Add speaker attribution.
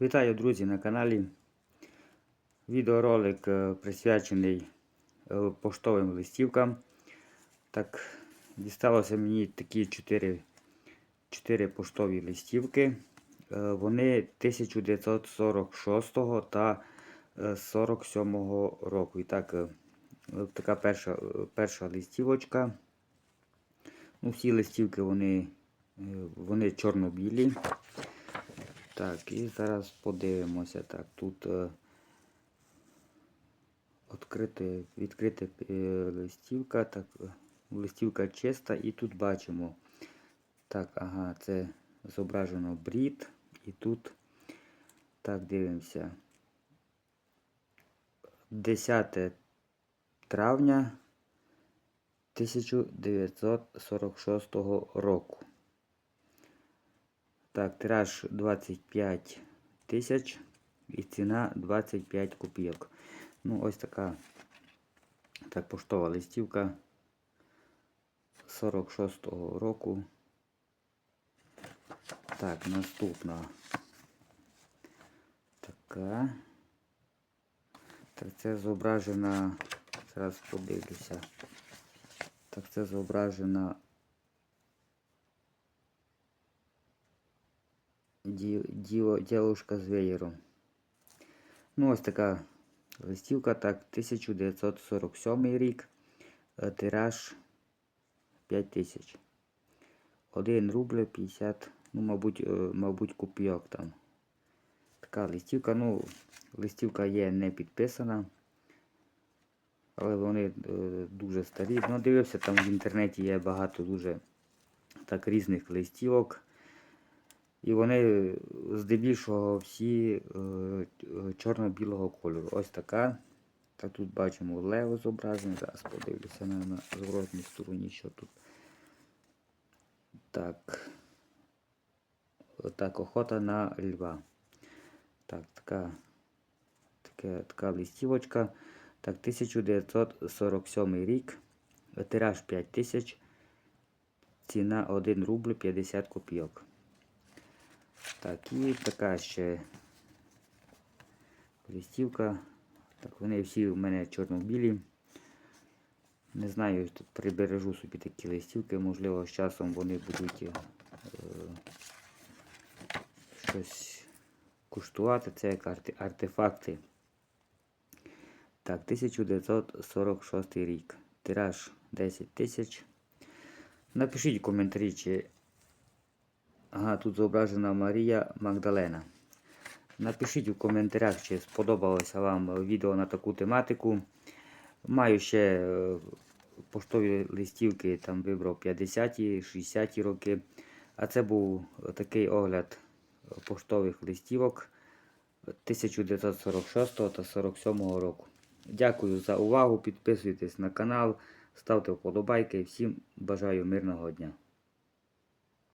Speaker 1: Вітаю, друзі, на каналі. Відеоролик е, присвячений е, поштовим листівкам. Так, дісталося мені такі 4, 4 поштові листівки. Е, Вони 1946 та е, 47 року. І так, така перша, перша листівочка. Ну, всі листівки вони, вони чорно-білі. Так, і зараз подивимося. Так, тут е, відкрити, відкрита е, листівка. Так, е, листівка чиста, і тут бачимо. Так, ага, це зображено брід. І тут, так, дивимося. 10 травня 1946 року. Так, тираж 25 тисяч і ціна 25 копійок. Ну, ось така так, поштова листівка 46-го року. Так, наступна така. Так, це зображена, зараз подивлюся. Так, це зображена дівушка з веєром. Ну, ось така листівка, так, 1947 рік, е, тираж 5000. 1 рубль 50, ну, мабуть, е, мабуть, копійок там. Така листівка, ну, листівка є не підписана. Але вони е, дуже старі. Ну, дивився, там в інтернеті є багато дуже так різних листівок. І вони здебільшого всі е, е, чорно-білого кольору. Ось така. Так тут бачимо лево зображене. Зараз подивлюся на, зворотній стороні, що тут. Так. Так, охота на льва. Так, така, така, така листівочка. Так, 1947 рік. Тираж 5000. Ціна 1 рубль 50 копійок. Так, і така ще листівка. Так, вони всі у мене чорно-білі. Не знаю, прибережу собі такі листівки, можливо, з часом вони будуть е, щось куштувати. Це як арте- артефакти. Так, 1946 рік. Тираж 10 тисяч. Напишіть в коментарі, чи Ага, тут зображена Марія Магдалена. Напишіть у коментарях, чи сподобалося вам відео на таку тематику. Маю ще е, поштові листівки, там вибрав 50-ті, 60-ті роки. А це був такий огляд поштових листівок 1946 та 47 року. Дякую за увагу. Підписуйтесь на канал, ставте вподобайки. Всім бажаю мирного дня.